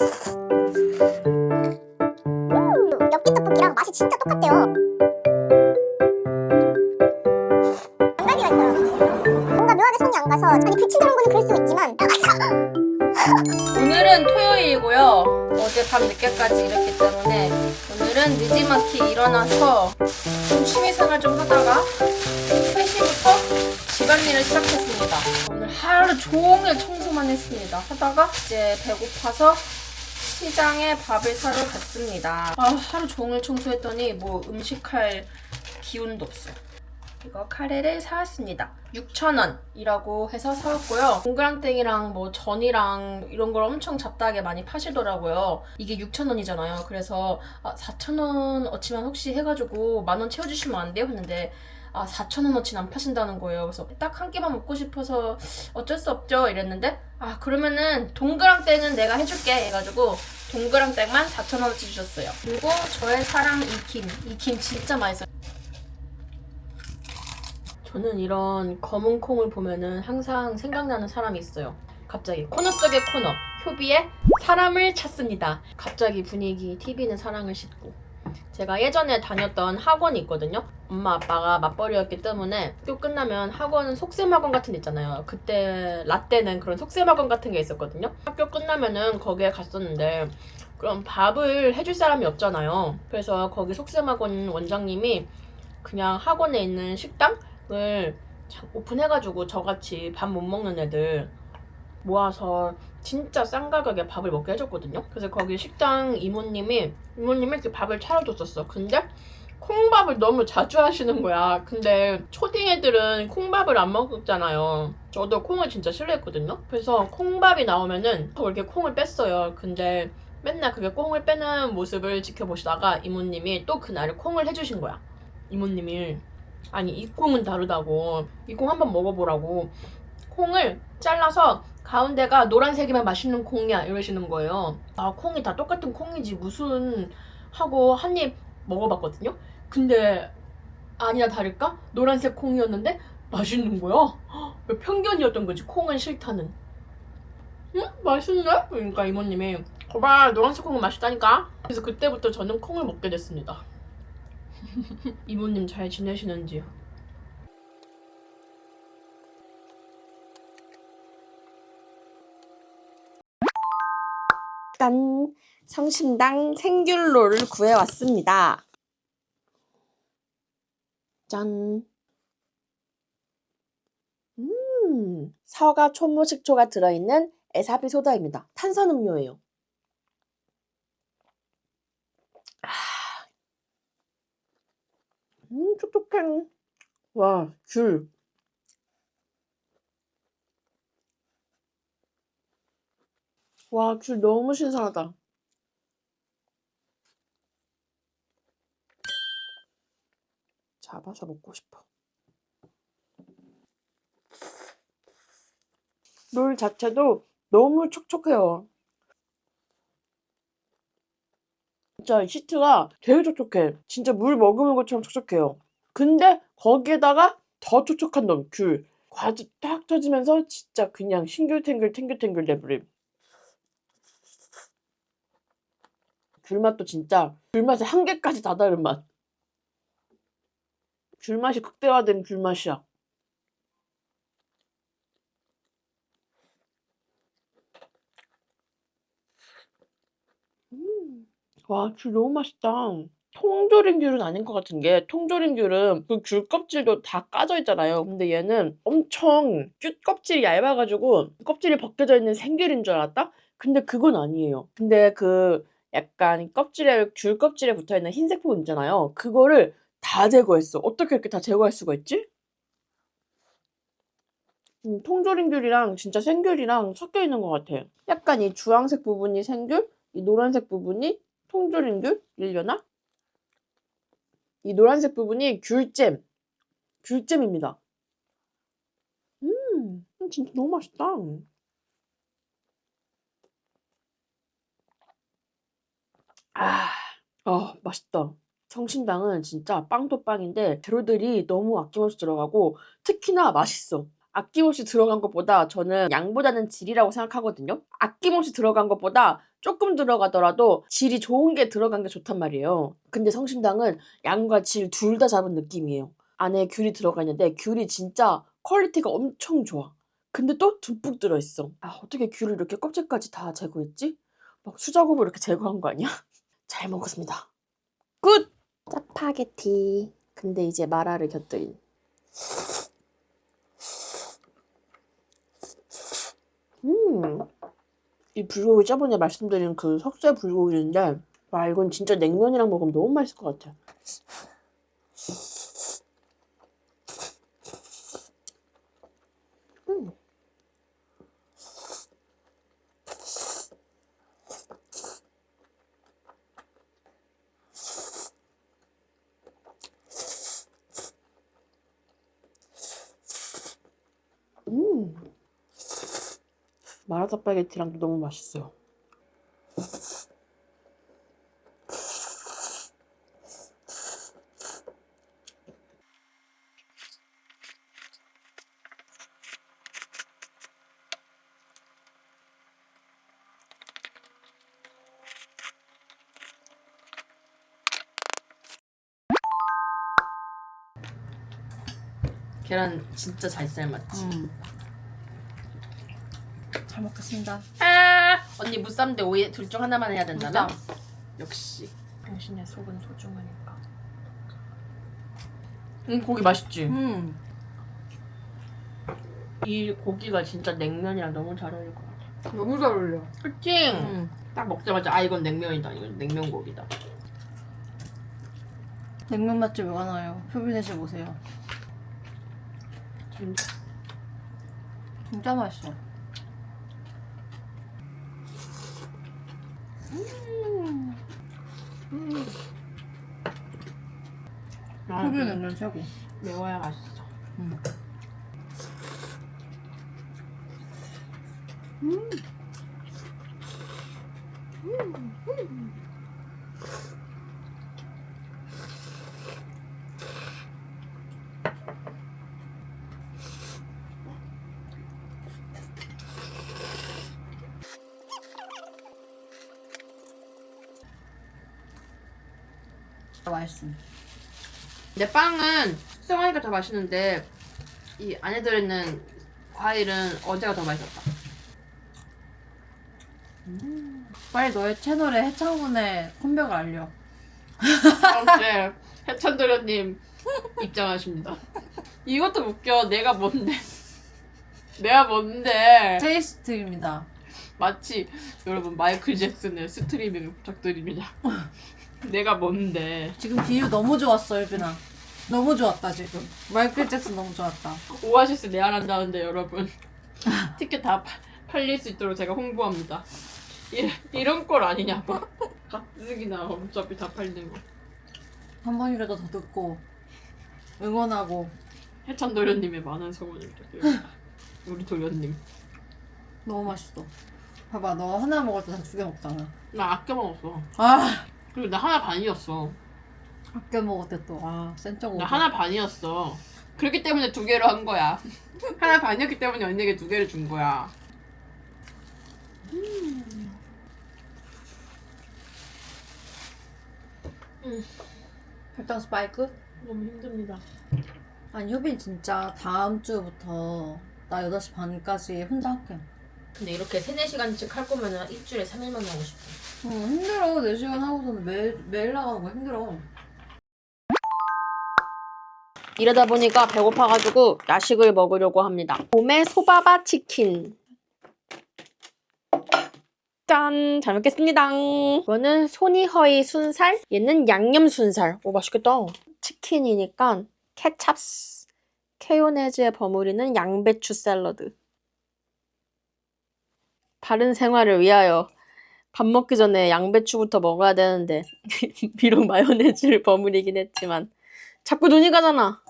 음, 엽기 떡볶이랑 맛이 진짜 똑같대요. 오늘은 토요일이고요. 어제 밤 늦게까지 일했기 때문에 오늘은 늦지막히 일어나서 좀 취미생활 좀 하다가 3시부터 집안일을 시작했습니다. 오늘 하루 종일 청소만 했습니다. 하다가 이제 배고파서 시장에 밥을 사러 갔습니다. 아, 하루 종일 청소했더니 뭐 음식할 기운도 없어요. 이거 카레를 사왔습니다. 6,000원이라고 해서 사왔고요. 동그랑땡이랑 뭐 전이랑 이런 걸 엄청 잡다하게 많이 파시더라고요. 이게 6,000원이잖아요. 그래서 아, 4,000원 어치만 혹시 해가지고 만 원 채워주시면 안 돼요? 했는데 아 4,000원 어치는 안 파신다는 거예요. 그래서 딱 한 끼만 먹고 싶어서 어쩔 수 없죠 이랬는데 아 그러면은 동그랑땡은 내가 해줄게 해가지고 동그랑땡만 4,000원어치 주셨어요. 그리고 저의 사랑 익힘. 익힘 진짜 맛있어요. 저는 이런 검은 콩을 보면은 항상 생각나는 사람이 있어요. 갑자기 코너 속의 코너 효비의 사람을 찾습니다. 갑자기 분위기 TV는 사랑을 싣고 제가 예전에 다녔던 학원이 있거든요. 엄마 아빠가 맞벌이였기 때문에 학교 끝나면 학원은 속셈 학원 같은 데 있잖아요. 그때 라떼는 그런 속셈 학원 같은 게 있었거든요. 학교 끝나면은 거기에 갔었는데 그럼 밥을 해줄 사람이 없잖아요. 그래서 거기 속셈 학원 원장님이 그냥 학원에 있는 식당을 자- 오픈해가지고 저같이 밥 못 먹는 애들 모아서 진짜 싼 가격에 밥을 먹게 해줬거든요. 그래서 거기 식당 이모님이 이모님이 이렇게 밥을 차려줬었어. 근데 콩밥을 너무 자주 하시는 거야. 근데 초딩 애들은 콩밥을 안 먹잖아요. 저도 콩을 진짜 싫어했거든요. 그래서 콩밥이 나오면은 이렇게 콩을 뺐어요. 근데 맨날 그게 콩을 빼는 모습을 지켜보시다가 이모님이 또 그날 콩을 해주신 거야. 이모님이 아니 이 콩은 다르다고 이 콩 한번 먹어보라고 콩을 잘라서 가운데가 노란색이면 맛있는 콩이야 이러시는 거예요. 아 콩이 다 똑같은 콩이지 무슨 하고 한 입 먹어봤거든요. 근데 아니나 다를까 노란색 콩이었는데 맛있는 거야. 헉, 편견이었던 거지 콩은 싫다는. 응 맛있네? 그러니까 이모님이 거봐 노란색 콩은 맛있다니까. 그래서 그때부터 저는 콩을 먹게 됐습니다. 이모님 잘 지내시는지요? 짠! 성심당 생귤롤을 구해왔습니다. 짠! 음, 서가 촌무식초가 들어있는 에사비 소다입니다. 탄산음료예요. 아, 음, 촉촉해. 와, 귤. 와, 귤 너무 신선하다. 잡아서 먹고 싶어. 물 자체도 너무 촉촉해요. 진짜 이 시트가 되게 촉촉해. 진짜 물 머금은 것처럼 촉촉해요. 근데 거기에다가 더 촉촉한 놈, 귤. 과즙 딱 터지면서 진짜 그냥 싱글탱글 탱글탱글 내버림. 귤맛도 진짜 귤맛의 한계까지 다다른 맛. 귤맛이 극대화된 귤맛이야. 음, 와, 귤 너무 맛있다. 통조림 귤은 아닌 것 같은 게 통조림 귤은 그 귤 껍질도 다 까져 있잖아요. 근데 얘는 엄청 귤 껍질이 얇아가지고 껍질이 벗겨져 있는 생귤인 줄 알았다? 근데 그건 아니에요. 근데 그 약간 껍질에 귤 껍질에 붙어 있는 흰색 부분 있잖아요. 그거를 다 제거했어. 어떻게 이렇게 다 제거할 수가 있지? 음, 통조림 귤이랑 진짜 생귤이랑 섞여 있는 것 같아. 약간 이 주황색 부분이 생귤, 이 노란색 부분이 통조림 귤, 일려나? 이 노란색 부분이 귤잼, 귤잼입니다. 음, 음, 진짜 너무 맛있다. 아, 아, 맛있다. 성심당은 진짜 빵도 빵인데 재료들이 너무 아낌없이 들어가고 특히나 맛있어. 아낌없이 들어간 것보다 저는 양보다는 질이라고 생각하거든요. 아낌없이 들어간 것보다 조금 들어가더라도 질이 좋은 게 들어간 게 좋단 말이에요. 근데 성심당은 양과 질 둘 다 잡은 느낌이에요. 안에 귤이 들어가 있는데 귤이 진짜 퀄리티가 엄청 좋아. 근데 또 듬뿍 들어있어. 아, 어떻게 귤을 이렇게 껍질까지 다 제거했지? 막 수작업으로 이렇게 제거한 거 아니야? 잘 먹었습니다. 굿! 짜파게티. 근데 이제 마라를 곁들인. 음. 이 불고기 저번에 말씀드린 그 석쇠 불고기인데, 와, 이건 진짜 냉면이랑 먹으면 너무 맛있을 것 같아. 음. 음. 마라 짜파게티랑도 너무 맛있어요. 계란 진짜 잘 삶았지. 음. 잘 먹겠습니다. 아 언니 무쌈 대 오이 둘 중 하나만 해야 된다면? 무쌈. 역시 당신의 속은 소중하니까. 음 고기 맛있지. 음. 이 고기가 진짜 냉면이랑 너무 잘 어울릴 것 같아. 너무 잘 어울려. 그치? 음. 딱 먹자마자 아 이건 냉면이다. 이건 냉면 고기다. 냉면 맛집 왜 가나요? 표빈의 집 오세요. 진짜. 진짜 맛있어. 아, 표빈 냉면 최고. 매워야 맛있어. 음. 맛있음. 내 빵은 숙성하니까 더 맛있는데 이 안에 들어있는 과일은 어제가 더 맛있었다. 빨리 너의 채널에 해창군의 컴백을 알려. 네, 해찬도련님 입장하십니다. 이것도 웃겨. 내가 뭔데? 내가 뭔데? 테이스트입니다. 마치 여러분 마이클 잭슨의 스트리밍을 부탁드립니다. 내가 뭔데? 지금 비유 너무 좋았어, 유빈아. 너무 좋았다, 지금. 마이클 잭슨 너무 좋았다. 오아시스 내한한다는데 여러분 티켓 다 파- 팔릴 수 있도록 제가 홍보합니다. 이, 이런 꼴 아니냐고. 가뜩이나 어차피 다 팔리는 거. 한 번이라도 더 듣고, 응원하고, 해찬 도련님의 많은 성원을 부탁드립니다. 우리 도련님. 너무 맛있어. 봐봐, 너 하나 먹을 때 다 두 개 먹잖아. 나 아껴 먹었어. 아! 그리고 나 하나 반이었어. 아껴 먹을 때 또, 아, 센적 나 하나 반이었어. 그렇기 때문에 두 개로 한 거야. 하나 반이었기 때문에 언니에게 두 개를 준 거야. 혈당 스파이크? 너무 힘듭니다. 아니, 효빈 진짜 다음 주부터 나 8시 반까지 혼자 할게. 근데 이렇게 3, 4시간씩 할 거면 일주일에 3일만 하고 싶어. 응, 힘들어. 4시간 하고서는 매일, 매일 나가는 거 힘들어. 이러다 보니까 배고파가지고 야식을 먹으려고 합니다. 봄의 소바바 치킨. 짠! 잘 먹겠습니다. 이거는 소니허이 순살, 얘는 양념 순살. 오, 맛있겠다. 치킨이니까 케찹스, 케요네즈에 버무리는 양배추 샐러드. 바른 생활을 위하여 밥 먹기 전에 양배추부터 먹어야 되는데 비록 마요네즈를 버무리긴 했지만 자꾸 눈이 가잖아.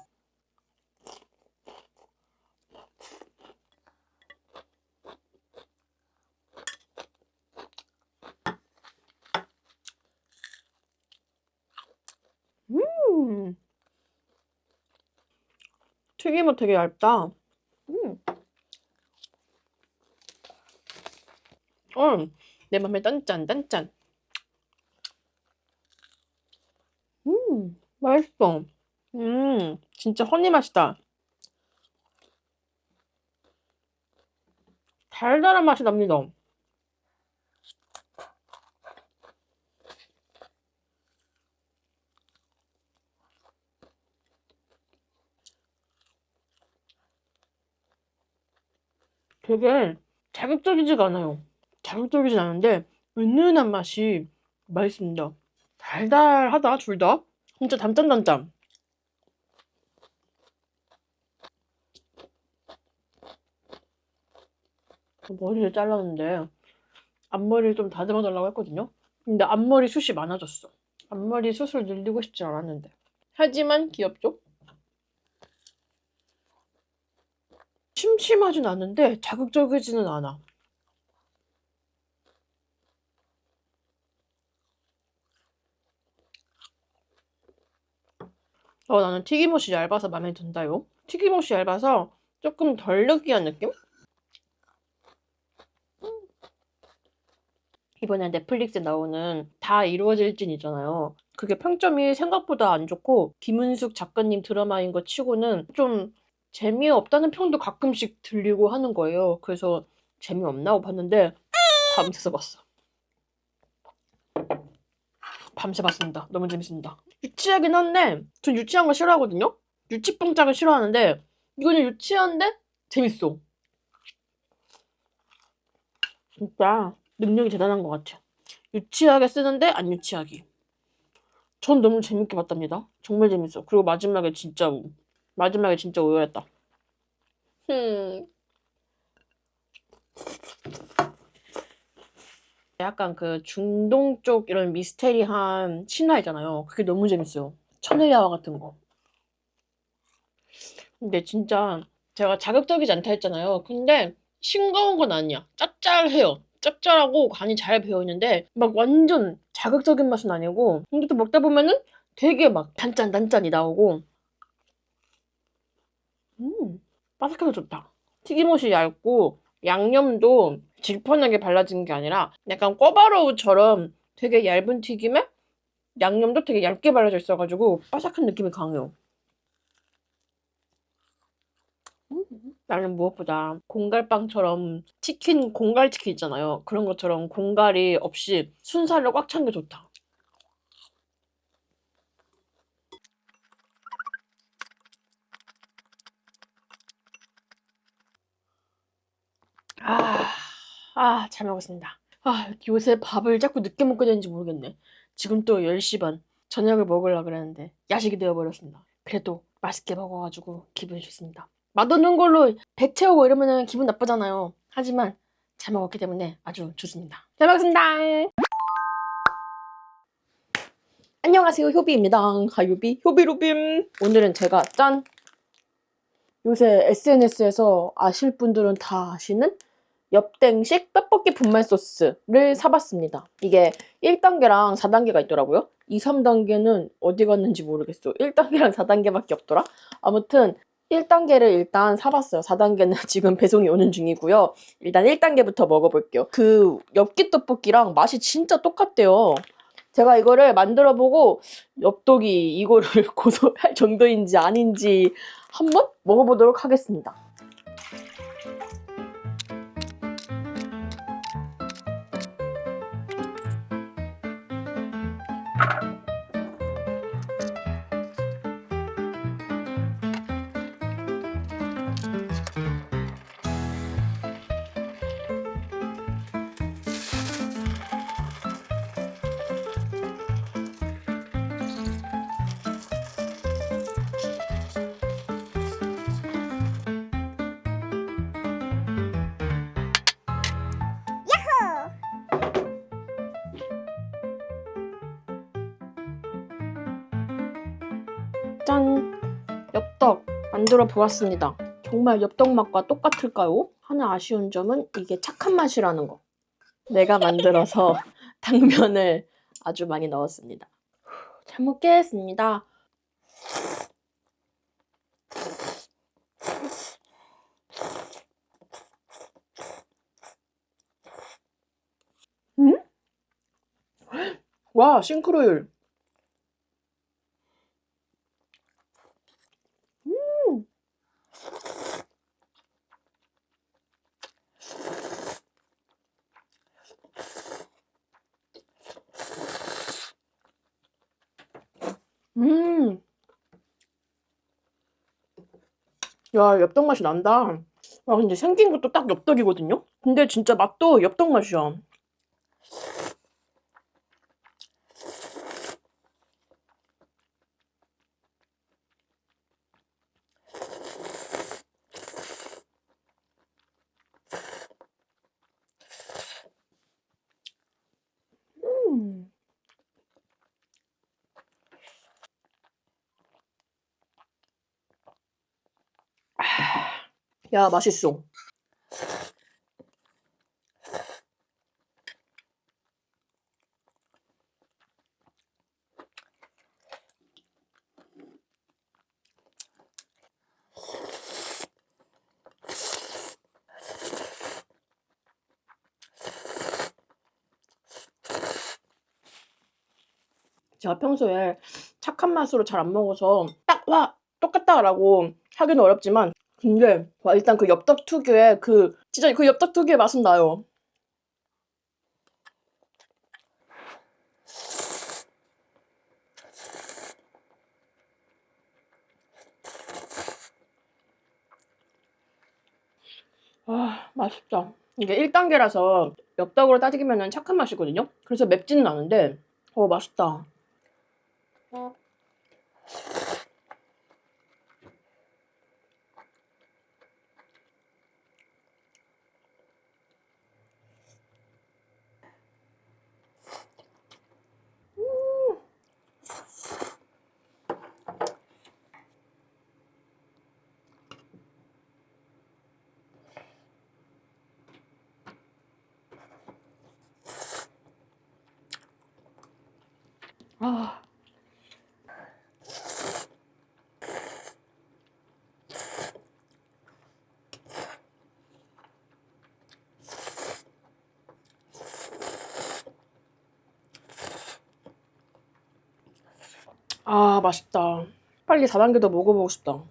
음. 튀김은 되게 얇다. 음. 어, 내 맘에 딴짠 딴짠. 음 맛있어. 음 진짜 허니 맛이다. 달달한 맛이 납니다. 되게 자극적이지가 않아요. 자극적이진 않은데 은은한 맛이 맛있습니다. 달달하다 둘 다. 진짜 단짠단짠. 머리를 잘랐는데 앞머리를 좀 다듬어 달라고 했거든요. 근데 앞머리 숱이 많아졌어. 앞머리 숱을 늘리고 싶지 않았는데. 하지만 귀엽죠? 침침하진 않은데 자극적이지는 않아. 어, 나는 튀김옷이 얇아서 마음에 든다요. 튀김옷이 얇아서 조금 덜 느끼한 느낌? 이번에 넷플릭스에 나오는 다 이루어질 진 있잖아요. 그게 평점이 생각보다 안 좋고 김은숙 작가님 드라마인 거 치고는 좀 재미없다는 평도 가끔씩 들리고 하는 거예요. 그래서 재미없나 고 봤는데 밤새서 봤어. 밤새 봤습니다. 너무 재밌습니다. 유치하긴 한데 전 유치한 거 싫어하거든요. 유치뽕짝을 싫어하는데 이거는 유치한데 재밌어. 진짜 능력이 대단한 것 같아요. 유치하게 쓰는데 안 유치하기. 전 너무 재밌게 봤답니다. 정말 재밌어. 그리고 마지막에 진짜 우- 마지막에 진짜 오열했다. 흠. 약간 그 중동 쪽 이런 미스테리한 신화 있잖아요. 그게 너무 재밌어요. 천을야화 같은 거. 근데 진짜 제가 자극적이지 않다 했잖아요. 근데 싱거운 건 아니야. 짭짤해요. 짭짤하고 간이 잘 배어있는데 막 완전 자극적인 맛은 아니고 근데 또 먹다 보면은 되게 막 단짠 단짠이 나오고 음 바삭해서 좋다. 튀김옷이 얇고 양념도 질펀하게 발라진 게 아니라 약간 꿔바로우처럼 되게 얇은 튀김에 양념도 되게 얇게 발라져 있어가지고 바삭한 느낌이 강해요. 음, 나는 무엇보다 공갈빵처럼 치킨 공갈 치킨 있잖아요. 그런 것처럼 공갈이 없이 순살로 꽉 찬 게 좋다. 아, 아, 잘 먹었습니다. 아, 요새 밥을 자꾸 늦게 먹게 되는지 모르겠네. 지금 또 10시 반. 저녁을 먹으려고 그랬는데 야식이 되어버렸습니다. 그래도 맛있게 먹어가지고 기분이 좋습니다. 맛없는 걸로 배 채우고 이러면 기분 나쁘잖아요. 하지만 잘 먹었기 때문에 아주 좋습니다. 잘 먹었습니다. 안녕하세요. 효비입니다. 하유비, 효비로빔. 오늘은 제가 짠! 요새 SNS에서 아실 분들은 다 아시는 엽땡식 떡볶이 분말 소스를 사봤습니다. 이게 1단계랑 4단계가 있더라고요. 2, 3단계는 어디 갔는지 모르겠어. 1단계랑 4단계밖에 없더라. 아무튼 1단계를 일단 사봤어요. 4단계는 지금 배송이 오는 중이고요. 일단 1단계부터 먹어볼게요. 그 엽기 떡볶이랑 맛이 진짜 똑같대요. 제가 이거를 만들어 보고 엽떡이 이거를 고소할 정도인지 아닌지 한번 먹어보도록 하겠습니다. 만들어 보았습니다. 정말 엽떡 맛과 똑같을까요? 하나 아쉬운 점은 이게 착한 맛이라는 거. 내가 만들어서 당면을 아주 많이 넣었습니다. 잘 먹겠습니다. 음, 와, 싱크로율. 음. 음. 야, 엽떡 맛이 난다. 아, 근데 생긴 것도 딱 엽떡이거든요? 근데 진짜 맛도 엽떡 맛이야. 야, 맛있어. 제가 평소에 착한 맛으로 잘 안 먹어서 딱 와 똑같다라고 하기는 어렵지만 근데 와 일단 그 엽떡 특유의 그 진짜 그 엽떡 특유의 맛은 나요. 아 맛있다. 이게 1단계라서 엽떡으로 따지면은 착한 맛이거든요. 그래서 맵지는 않은데 어 맛있다. 아, 맛있다. 빨리 4단계도 먹어보고 싶다.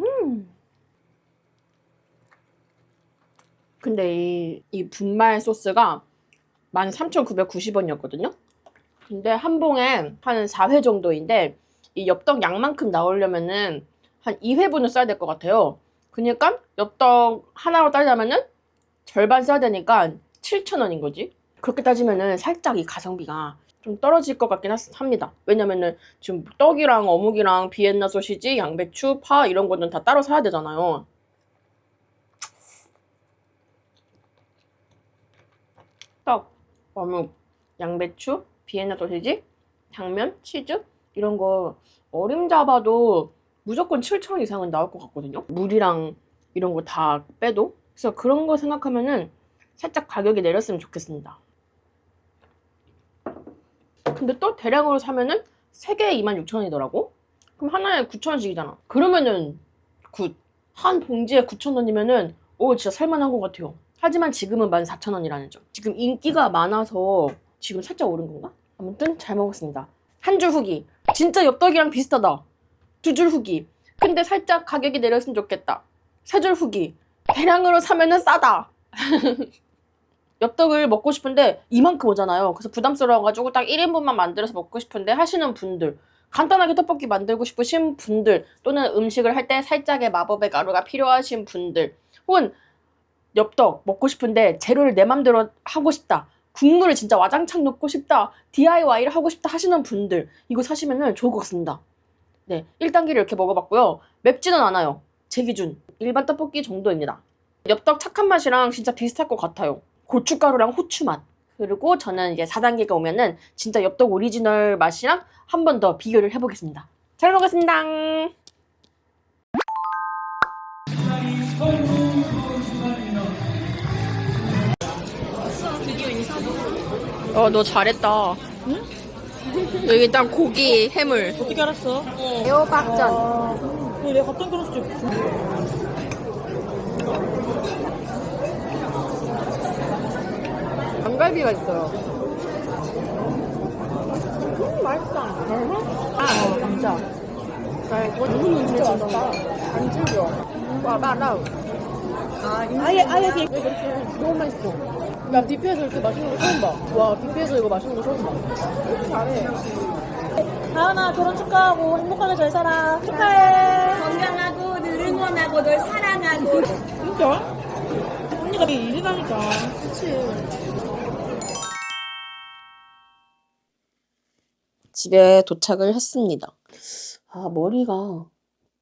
음. 근데 이, 이 분말 소스가 13,990원이었거든요? 근데 한 봉에 한 4회 정도인데 이 엽떡 양만큼 나오려면은 한 2회분을 써야 될 것 같아요. 그러니까 엽떡 하나로 따지면은 절반 써야 되니까 7,000원인 거지. 그렇게 따지면은 살짝 이 가성비가 좀 떨어질 것 같긴 하- 합니다. 왜냐면은 지금 떡이랑 어묵이랑 비엔나 소시지, 양배추, 파 이런 거는 다 따로 사야 되잖아요. 떡, 어묵, 양배추, 비엔나 소시지, 당면, 치즈 이런 거 어림 잡아도 무조건 7,000원 이상은 나올 것 같거든요. 물이랑 이런 거 다 빼도. 그래서 그런 거 생각하면은 살짝 가격이 내렸으면 좋겠습니다. 근데 또 대량으로 사면은 3개에 26,000원이더라고? 그럼 하나에 9,000원씩이잖아. 그러면은 굿. 한 봉지에 9,000원이면은 오 진짜 살만한 것 같아요. 하지만 지금은 14,000원이라는 점. 지금 인기가 많아서 지금 살짝 오른 건가? 아무튼 잘 먹었습니다. 한 줄 후기. 진짜 엽떡이랑 비슷하다. 두 줄 후기. 근데 살짝 가격이 내렸으면 좋겠다. 세 줄 후기. 대량으로 사면은 싸다. 엽떡을 먹고 싶은데 이만큼 오잖아요. 그래서 부담스러워가지고 딱 1인분만 만들어서 먹고 싶은데 하시는 분들, 간단하게 떡볶이 만들고 싶으신 분들, 또는 음식을 할 때 살짝의 마법의 가루가 필요하신 분들, 혹은 엽떡 먹고 싶은데 재료를 내 맘대로 하고 싶다. 국물을 진짜 와장창 넣고 싶다. DIY를 하고 싶다 하시는 분들, 이거 사시면 좋을 것 같습니다. 네, 1단계를 이렇게 먹어봤고요. 맵지는 않아요. 제 기준 일반 떡볶이 정도입니다. 엽떡 착한 맛이랑 진짜 비슷할 것 같아요. 고춧가루랑 후추 맛. 그리고 저는 이제 4단계가 오면은 진짜 엽떡 오리지널 맛이랑 한 번 더 비교를 해보겠습니다. 잘 먹었습니다. 어, 너 잘했다. 여기 딱 고기, 해물. 어떻게 알았어? 애호박전. 그 내가 갔던 그럴 수도 있고. 양갈비가 있어요. 음, 맛있다. 아, 어, 감자. 나 이거 너무 진짜 맛있다. 안 질겨. 와, 마라. 아, 아예, 아예 이렇게 너무 맛있어. 나 뷔페에서 이렇게 맛있는 거 처음 봐. 와, 뷔페에서 이거 맛있는 거 처음 봐. 잘해. 다은아 결혼 축하하고 행복하게 잘 살아 축하해 건강하고 늘 응원하고 널 사랑하고 진짜? 언니가 되게 일이라니까. 그치. 집에 도착을 했습니다. 아, 머리가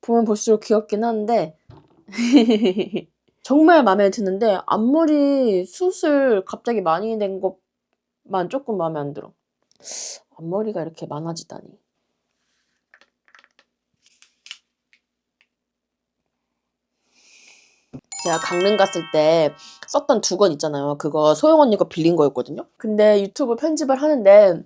보면 볼수록 귀엽긴 한데 정말 마음에 드는데 앞머리 숱을 갑자기 많이 낸 것만 조금 마음에 안 들어. 앞머리가 이렇게 많아지다니. 제가 강릉 갔을 때 썼던 두 권 있잖아요. 그거 소영 언니 거 빌린 거였거든요. 근데 유튜브 편집을 하는데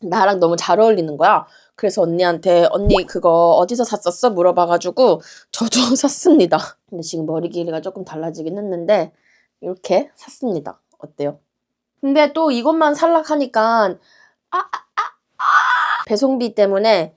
나랑 너무 잘 어울리는 거야. 그래서 언니한테 언니 그거 어디서 샀었어? 물어봐가지고 저도 샀습니다. 근데 지금 머리 길이가 조금 달라지긴 했는데 이렇게 샀습니다. 어때요? 근데 또 이것만 살락하니까 아, 아, 아, 아! 배송비 때문에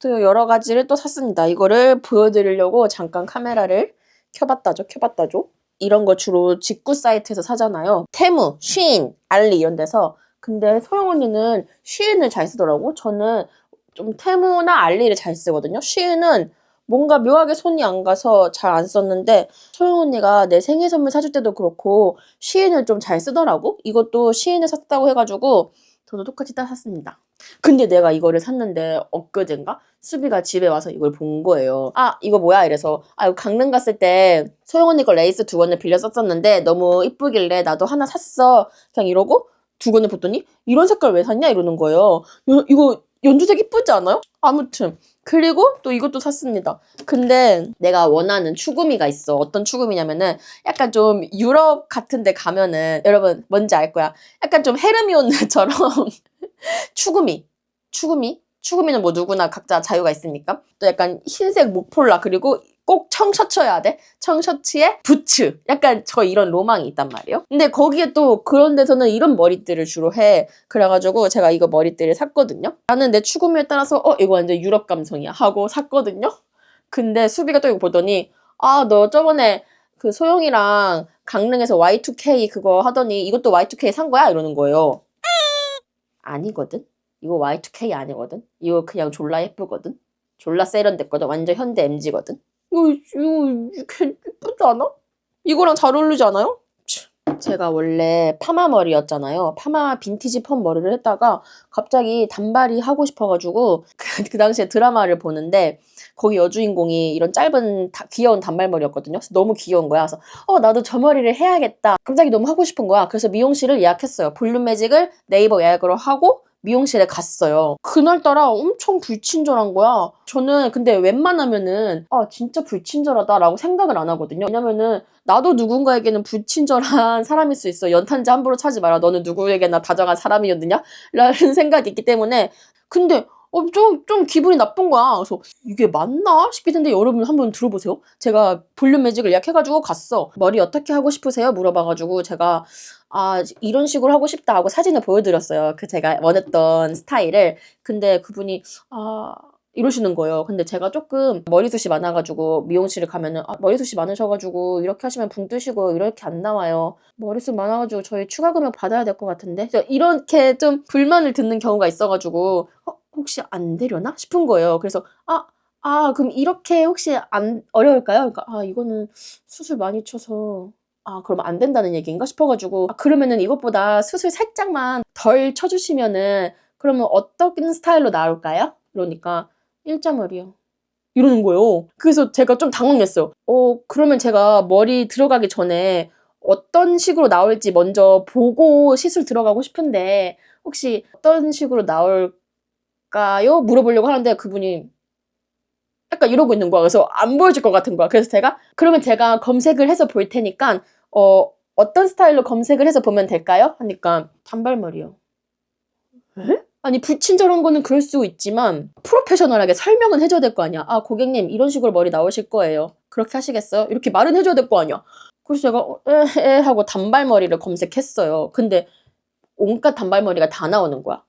또 여러 가지를 또 샀습니다. 이거를 보여드리려고 잠깐 카메라를 켜봤다죠, 켜봤다죠. 이런 거 주로 직구 사이트에서 사잖아요. 테무, 쉬인, 알리 이런 데서. 근데 소영 언니는 쉬인을 잘 쓰더라고. 저는 좀 테무나 알리를 잘 쓰거든요. 쉬인은 뭔가 묘하게 손이 안 가서 잘 안 썼는데 소영 언니가 내 생일 선물 사줄 때도 그렇고 쉬인을 좀 잘 쓰더라고. 이것도 쉬인을 샀다고 해가지고 저도 똑같이 따 샀습니다. 근데 내가 이거를 샀는데 엊그젠가 수비가 집에 와서 이걸 본 거예요. 아 이거 뭐야 이래서 아 이거 강릉 갔을 때 소영 언니 거 레이스 두 권을 빌려 썼었는데 너무 이쁘길래 나도 하나 샀어. 그냥 이러고 두 권을 봤더니 이런 색깔 왜 샀냐 이러는 거예요. 요- 이거 연두색 이쁘지 않아요? 아무튼 그리고 또 이것도 샀습니다. 근데 내가 원하는 추구미가 있어. 어떤 추구미냐면은 약간 좀 유럽 같은 데 가면은 여러분 뭔지 알 거야. 약간 좀 헤르미온느처럼 추구미. 추구미? 추구미는 뭐 누구나 각자 자유가 있으니까. 또 약간 흰색 목폴라 그리고 꼭 청셔츠여야 돼. 청셔츠에 부츠. 약간 저 이런 로망이 있단 말이에요. 근데 거기에 또 그런 데서는 이런 머리띠를 주로 해. 그래가지고 제가 이거 머리띠를 샀거든요. 나는 내 추구미에 따라서 어 이거 완전 유럽 감성이야 하고 샀거든요. 근데 수비가 또 이거 보더니 아 너 저번에 그 소영이랑 강릉에서 Y2K 그거 하더니 이것도 Y2K 산 거야? 이러는 거예요. 아니거든. 이거 Y2K 아니거든. 이거 그냥 졸라 예쁘거든. 졸라 세련됐거든. 완전 현대 MG거든. 이거 이거 이렇게 예쁘지 않아? 이거랑 잘 어울리지 않아요? 치. 제가 원래 파마 머리였잖아요. 파마 빈티지 펌 머리를 했다가 갑자기 단발이 하고 싶어가지고 그, 그 당시에 드라마를 보는데 거기 여주인공이 이런 짧은 다- 귀여운 단발 머리였거든요. 그래서 너무 귀여운 거야. 그래서 어 나도 저 머리를 해야겠다. 갑자기 너무 하고 싶은 거야. 그래서 미용실을 예약했어요. 볼륨 매직을 네이버 예약으로 하고 미용실에 갔어요. 그날따라 엄청 불친절한 거야. 저는 근데 웬만하면은 아 진짜 불친절하다라고 생각을 안 하거든요. 왜냐면은 나도 누군가에게는 불친절한 사람일 수 있어. 연탄재 함부로 차지 마라. 너는 누구에게나 다정한 사람이었느냐? 라는 생각이 있기 때문에 근데 어, 좀, 좀 기분이 나쁜 거야. 그래서 이게 맞나 싶을 텐데 여러분 한번 들어보세요. 제가 볼륨 매직을 예약해가지고 갔어. 머리 어떻게 하고 싶으세요? 물어봐가지고 제가 아 이런 식으로 하고 싶다 하고 사진을 보여드렸어요. 그 제가 원했던 스타일을. 근데 그분이 아 이러시는 거예요. 근데 제가 조금 머리숱이 많아가지고 미용실을 가면은 아, 머리숱이 많으셔가지고 이렇게 하시면 붕 뜨시고 이렇게 안 나와요. 머리숱 많아가지고 저희 추가 금액 받아야 될 것 같은데 이렇게 좀 불만을 듣는 경우가 있어가지고 어, 혹시 안 되려나 싶은 거예요. 그래서 아, 아 그럼 이렇게 혹시 안 어려울까요? 그러니까 아 이거는 수술 많이 쳐서 아 그럼 안 된다는 얘기인가 싶어가지고 아, 그러면은 이것보다 수술 살짝만 덜 쳐주시면은 그러면 어떤 스타일로 나올까요? 그러니까 일자 머리요. 이러는 거예요. 그래서 제가 좀 당황했어요. 어, 그러면 제가 머리 들어가기 전에 어떤 식으로 나올지 먼저 보고 시술 들어가고 싶은데 혹시 어떤 식으로 나올 까요? 물어보려고 하는데 그분이 약간 이러고 있는 거야. 그래서 안 보여줄 것 같은 거야. 그래서 제가 그러면 제가 검색을 해서 볼 테니까 어, 어떤 스타일로 검색을 해서 보면 될까요? 하니까 단발머리요. 에? 아니 불친절한 거는 그럴 수 있지만 프로페셔널하게 설명은 해줘야 될 거 아니야. 아 고객님 이런 식으로 머리 나오실 거예요. 그렇게 하시겠어요? 이렇게 말은 해줘야 될 거 아니야. 그래서 제가 어, 에에 하고 단발머리를 검색했어요. 근데 온갖 단발머리가 다 나오는 거야.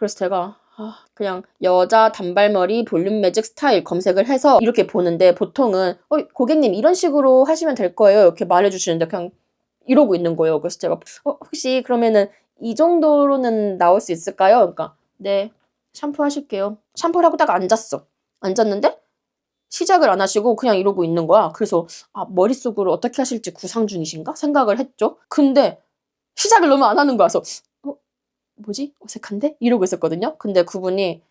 그래서 제가 아, 그냥 여자 단발머리 볼륨 매직 스타일 검색을 해서 이렇게 보는데 보통은 어, 고객님 이런 식으로 하시면 될 거예요. 이렇게 말해주시는데 그냥 이러고 있는 거예요. 그래서 제가 어, 혹시 그러면은 이 정도로는 나올 수 있을까요? 그러니까 네 샴푸 하실게요. 샴푸를 하고 딱 앉았어. 앉았는데 시작을 안 하시고 그냥 이러고 있는 거야. 그래서 아, 머릿속으로 어떻게 하실지 구상 중이신가 생각을 했죠. 근데 시작을 너무 안 하는 거야. 그래서 어, 뭐지? 어색한데? 이러고 있었거든요. 근데 그분이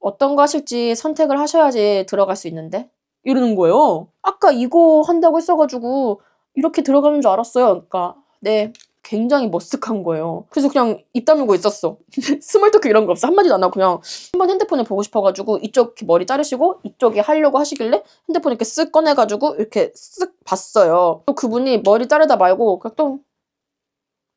어떤 거 하실지 선택을 하셔야지 들어갈 수 있는데 이러는 거예요. 아까 이거 한다고 했어가지고 이렇게 들어가는 줄 알았어요. 그러니까 네 굉장히 머쓱한 거예요. 그래서 그냥 입 다물고 있었어. 스몰 토크 이런 거 없어. 한마디도 안 하고 그냥 한 번 핸드폰을 보고 싶어가지고 이쪽 머리 자르시고 이쪽에 하려고 하시길래 핸드폰 이렇게 쓱 꺼내가지고 이렇게 쓱 봤어요. 또 그분이 머리 자르다 말고 그냥 또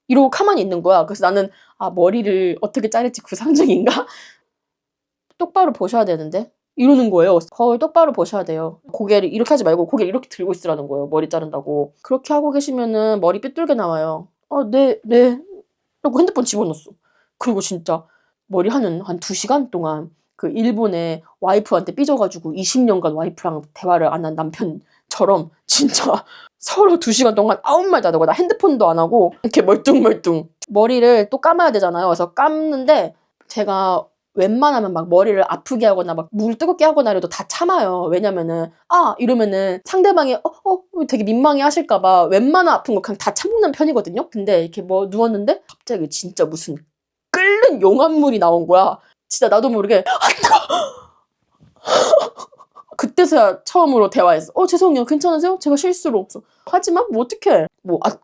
이러고 가만히 있는 거야. 그래서 나는 아 머리를 어떻게 자를지 구상 중인가? 똑바로 보셔야 되는데 이러는 거예요. 거울 똑바로 보셔야 돼요. 고개를 이렇게 하지 말고 고개를 이렇게 들고 있으라는 거예요. 머리 자른다고. 그렇게 하고 계시면은 머리 삐뚤게 나와요. 아, 네, 네. 그리고 핸드폰 집어넣었어. 그리고 진짜 머리 하는 한 두 시간 동안 그 일본의 와이프한테 삐져가지고 20년간 와이프랑 대화를 안 한 남편처럼 진짜 서로 두 시간 동안 아무 말도 안 하고 나 핸드폰도 안 하고 이렇게 멀뚱멀뚱 머리를 또 감아야 되잖아요. 그래서 감는데 제가 웬만하면 막 머리를 아프게 하거나 막 물 뜨겁게 하거나 해도 다 참아요. 왜냐면은 아 이러면은 상대방이 어 어 되게 민망해 하실까봐 웬만한 아픈 거 그냥 다 참는 편이거든요. 근데 이렇게 뭐 누웠는데 갑자기 진짜 무슨 끓는 용암물이 나온 거야. 진짜 나도 모르게 아 뜨거. 그때서야 처음으로 대화했어. 어 죄송해요. 괜찮으세요? 제가 실수로 없어. 하지만 뭐 어떡해. 뭐 아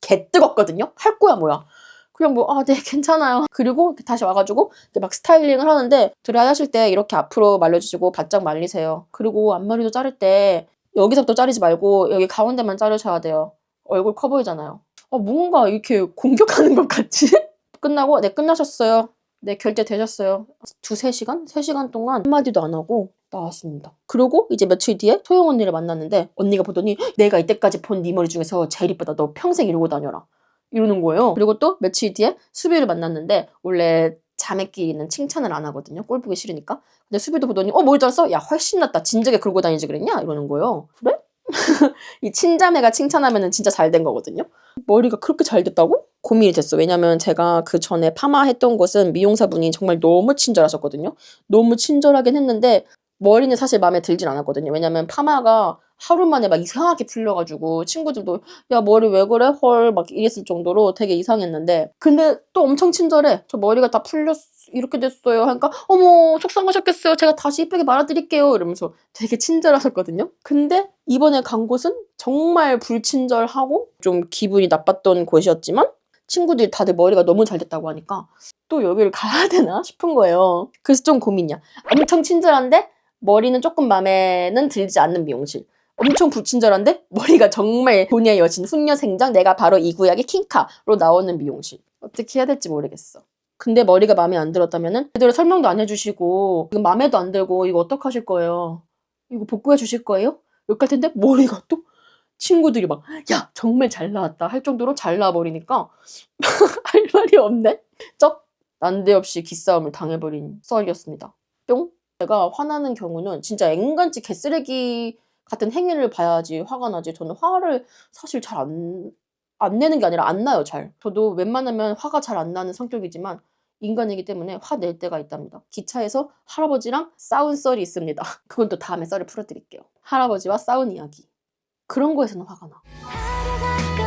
개 뜨겁거든요. 할 거야 뭐야. 그냥 뭐, 아, 네, 괜찮아요. 그리고 다시 와가지고, 막 스타일링을 하는데, 드라이 하실 때 이렇게 앞으로 말려주시고, 바짝 말리세요. 그리고 앞머리도 자를 때, 여기서부터 자르지 말고, 여기 가운데만 자르셔야 돼요. 얼굴 커 보이잖아요. 아, 뭔가 이렇게 공격하는 것 같지? 끝나고, 네, 끝나셨어요. 네, 결제 되셨어요. 두세 시간? 세 시간 동안 한마디도 안 하고 나왔습니다. 그리고 이제 며칠 뒤에 소영 언니를 만났는데, 언니가 보더니, 내가 이때까지 본 네 머리 중에서 제일 이쁘다. 너 평생 이러고 다녀라. 이러는 거예요. 그리고 또 며칠 뒤에 수비를 만났는데 원래 자매끼리는 칭찬을 안 하거든요. 꼴 보기 싫으니까. 근데 수비도 보더니 어 머리 잘랐어? 야 훨씬 낫다. 진작에 긁고 다니지 그랬냐? 이러는 거예요. 그래? 이 친자매가 칭찬하면 진짜 잘 된 거거든요. 머리가 그렇게 잘 됐다고? 고민이 됐어. 왜냐면 제가 그 전에 파마 했던 곳은 미용사분이 정말 너무 친절하셨거든요. 너무 친절하긴 했는데 머리는 사실 마음에 들진 않았거든요. 왜냐면 파마가 하루 만에 막 이상하게 풀려가지고 친구들도 야 머리 왜 그래? 헐. 막 이랬을 정도로 되게 이상했는데 근데 또 엄청 친절해 저 머리가 다 풀렸 이렇게 됐어요. 하니까 어머 속상하셨겠어요. 제가 다시 이쁘게 말아드릴게요. 이러면서 되게 친절하셨거든요. 근데 이번에 간 곳은 정말 불친절하고 좀 기분이 나빴던 곳이었지만 친구들이 다들 머리가 너무 잘 됐다고 하니까 또 여기를 가야 되나 싶은 거예요. 그래서 좀 고민이야. 엄청 친절한데 머리는 조금 마음에는 들지 않는 미용실. 엄청 불친절한데? 머리가 정말 본의 여신 훈녀생장? 내가 바로 이 구약의 킹카로 나오는 미용실. 어떻게 해야 될지 모르겠어. 근데 머리가 마음에 안 들었다면은 제대로 설명도 안 해주시고 이거 마음에도 안 들고 이거 어떡하실 거예요? 이거 복구해 주실 거예요? 이렇게 할 텐데? 머리가 또 친구들이 막 야 정말 잘 나왔다. 할 정도로 잘 나와버리니까 할 말이 없네? 쩍! 난데없이 기싸움을 당해버린 썰이었습니다. 뿅 제가 화나는 경우는 진짜 앵간지 개쓰레기 같은 행위를 봐야지 화가 나지. 저는 화를 사실 잘 안, 안 내는 게 아니라 안 나요, 잘. 저도 웬만하면 화가 잘 안 나는 성격이지만 인간이기 때문에 화 낼 때가 있답니다. 기차에서 할아버지랑 싸운 썰이 있습니다. 그건 또 다음에 썰을 풀어드릴게요. 할아버지와 싸운 이야기. 그런 거에서는 화가 나.